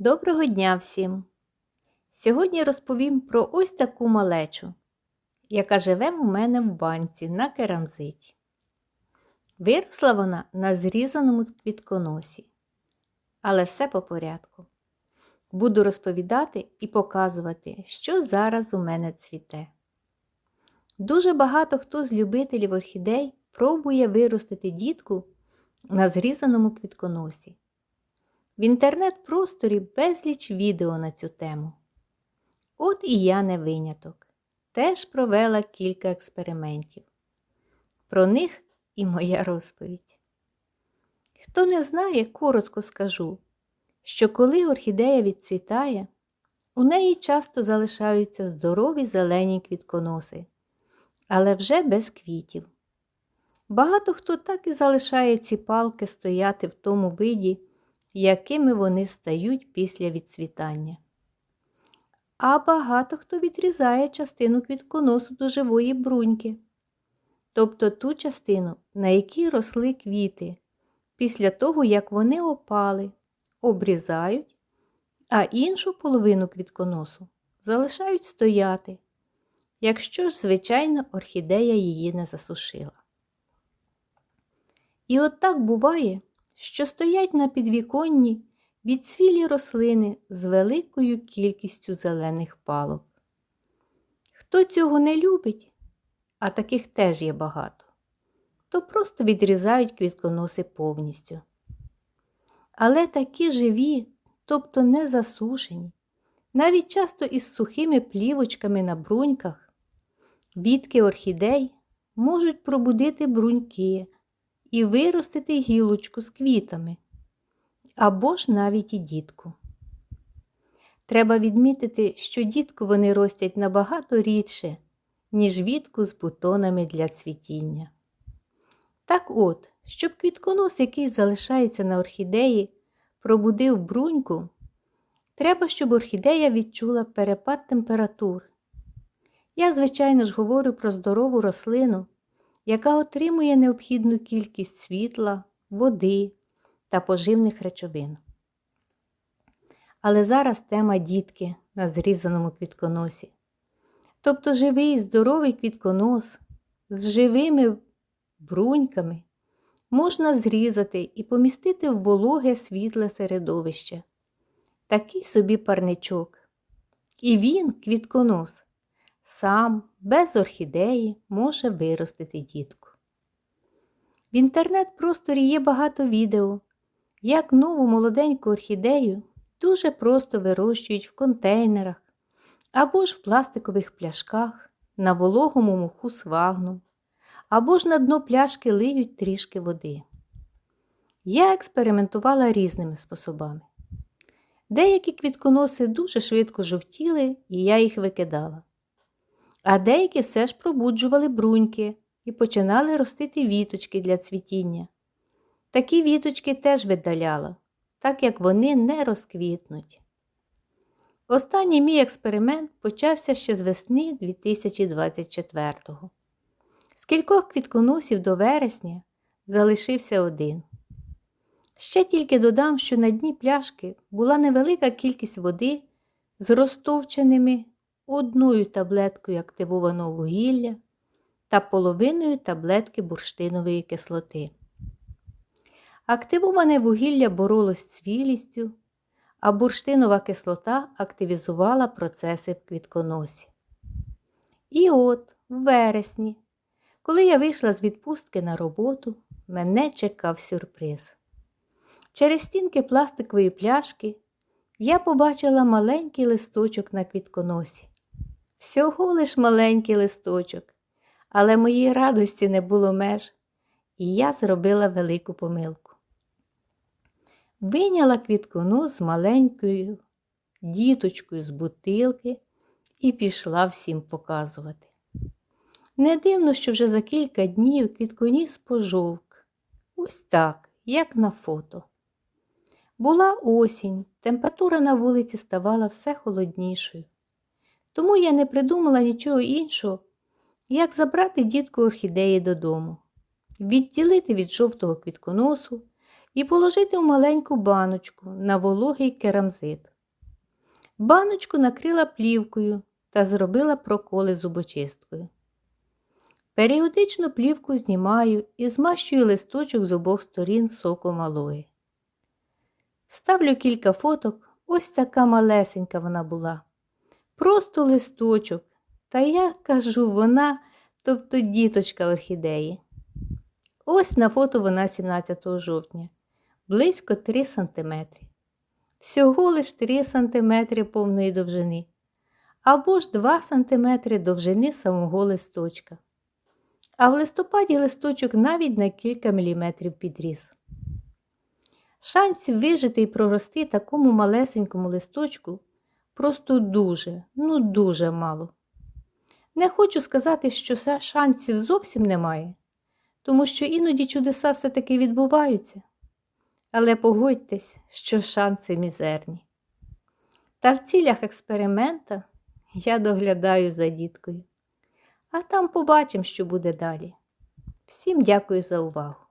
Доброго дня всім! Сьогодні розповім про ось таку малечу, яка живе у мене в банці на керамзиті. Виросла вона на зрізаному квітконосі. Але все по порядку. Буду розповідати і показувати, що зараз у мене цвіте. Дуже багато хто з любителів орхідей пробує виростити дітку на зрізаному квітконосі. В інтернет-просторі безліч відео на цю тему. От і я не виняток. Теж провела кілька експериментів. Про них і моя розповідь. Хто не знає, коротко скажу, що коли орхідея відцвітає, у неї часто залишаються здорові зелені квітконоси, але вже без квітів. Багато хто так і залишає ці палки стояти в тому виді, якими вони стають після відцвітання. А багато хто відрізає частину квітконосу до живої бруньки, тобто ту частину, на якій росли квіти, після того, як вони опали, обрізають, а іншу половину квітконосу залишають стояти, якщо ж, звичайно, орхідея її не засушила. І от так буває, що стоять на підвіконні відцвілі рослини з великою кількістю зелених палок. Хто цього не любить, а таких теж є багато, то просто відрізають квітконоси повністю. Але такі живі, тобто не засушені, навіть часто із сухими плівочками на бруньках, відки орхідей можуть пробудити бруньки і виростити гілочку з квітами, або ж навіть і дітку. Треба відмітити, що дітку вони ростять набагато рідше, ніж вітку з бутонами для цвітіння. Так от, щоб квітконос, який залишається на орхідеї, пробудив бруньку, треба, щоб орхідея відчула перепад температур. Я, звичайно ж, говорю про здорову рослину, яка отримує необхідну кількість світла, води та поживних речовин. Але зараз тема дітки на зрізаному квітконосі. Тобто живий здоровий квітконос з живими бруньками можна зрізати і помістити в вологе світле середовище. Такий собі парничок. І він, квітконос, сам без орхідеї може виростити дітку. В інтернет-просторі є багато відео, як нову молоденьку орхідею дуже просто вирощують в контейнерах або ж в пластикових пляшках на вологому муху свагну, або ж на дно пляшки лиють трішки води. Я експериментувала різними способами. Деякі квітконоси дуже швидко жовтіли, і я їх викидала. А деякі все ж пробуджували бруньки і починали ростити віточки для цвітіння. Такі віточки теж видаляла, так як вони не розквітнуть. Останній мій експеримент почався ще з весни 2024-го. З кількох квітконосів до вересня залишився один. Ще тільки додам, що на дні пляшки була невелика кількість води з розтовченими одною таблеткою активованого вугілля та половиною таблетки бурштинової кислоти. Активоване вугілля боролось з цвілістю, а бурштинова кислота активізувала процеси в квітконосі. І от, в вересні, коли я вийшла з відпустки на роботу, мене чекав сюрприз. Через стінки пластикової пляшки я побачила маленький листочок на квітконосі. Всього лиш маленький листочок, але моїй радості не було меж, і я зробила велику помилку. Виняла квітконос з маленькою діточкою з бутилки і пішла всім показувати. Не дивно, що вже за кілька днів квітконіс пожовк. Ось так, як на фото. Була осінь, температура на вулиці ставала все холоднішою. Тому я не придумала нічого іншого, як забрати дітку орхідеї додому, відділити від жовтого квітконосу і положити в маленьку баночку на вологий керамзит. Баночку накрила плівкою та зробила проколи зубочисткою. Періодично плівку знімаю і змащую листочок з обох сторін соком алої. Ставлю кілька фоток, ось така малесенька вона була. Просто листочок, та я кажу, вона, тобто діточка орхідеї. Ось на фото вона 17 жовтня, близько 3 см. Всього лиш 3 см повної довжини, або ж 2 см довжини самого листочка. А в листопаді листочок навіть на кілька міліметрів підріс. Шансів вижити і прорости такому малесенькому листочку просто дуже, ну дуже мало. Не хочу сказати, що шансів зовсім немає, тому що іноді чудеса все-таки відбуваються. Але погодьтесь, що шанси мізерні. Та в цілях експеримента я доглядаю за діткою. А там побачимо, що буде далі. Всім дякую за увагу.